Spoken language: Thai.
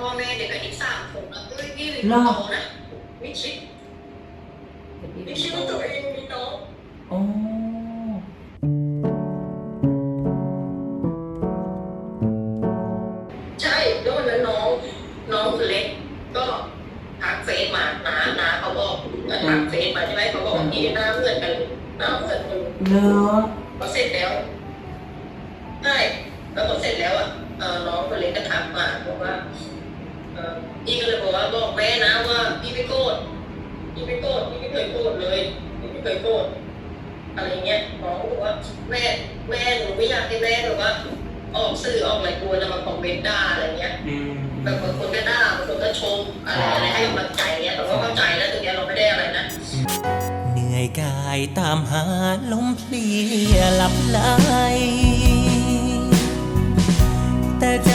พ่อแม่เด็กกับอีกสามคนแล้วเอ้ยพี่มีหรอน้องนะไม่คิดไม่คิดว่าตัวเองมีน้องโอ้ใช่แล้ววันนั้นน้อง น้องคนเล็ก ก็ทักเฟซมาน้าน้าเขาบอกก็ทักเฟซมาใช่ไหมเขาบอกว่าพี่หน้าเหมือนกันหน้าเหมือนกันเนอะพอเสร็จแล้วใช่แล้วพอเสร็จแล้วอะเอ่อน้องคนเล็กก็ทักมาบอกว่าเอ่อ พี่ก็เลยบอกว่าบอกแม่นะว่าพี่ไม่โกรธพี่ไม่โกรธพี่ไม่เคยโกรธเลยพี่ไม่เคยโกรธอะไรเงี้ยน้องบอกว่าแม่แม่หนูไม่อยากให้แม่แบบว่า ออกสื่อออกอะไรกลัวจะมาคอมเมนต์ด่าอะไรเงี้ยอืมแบบบางคนก็ด่าบางคนก็ชมอะไรอะไรให้กำลังใจเงี้ยแต่ว่าเข้าใจนะตรงเนี้ยเราไม่ได้อะไรนะเหนื่อยกายตามหาลมเพลียหลับไหลแต่ใจ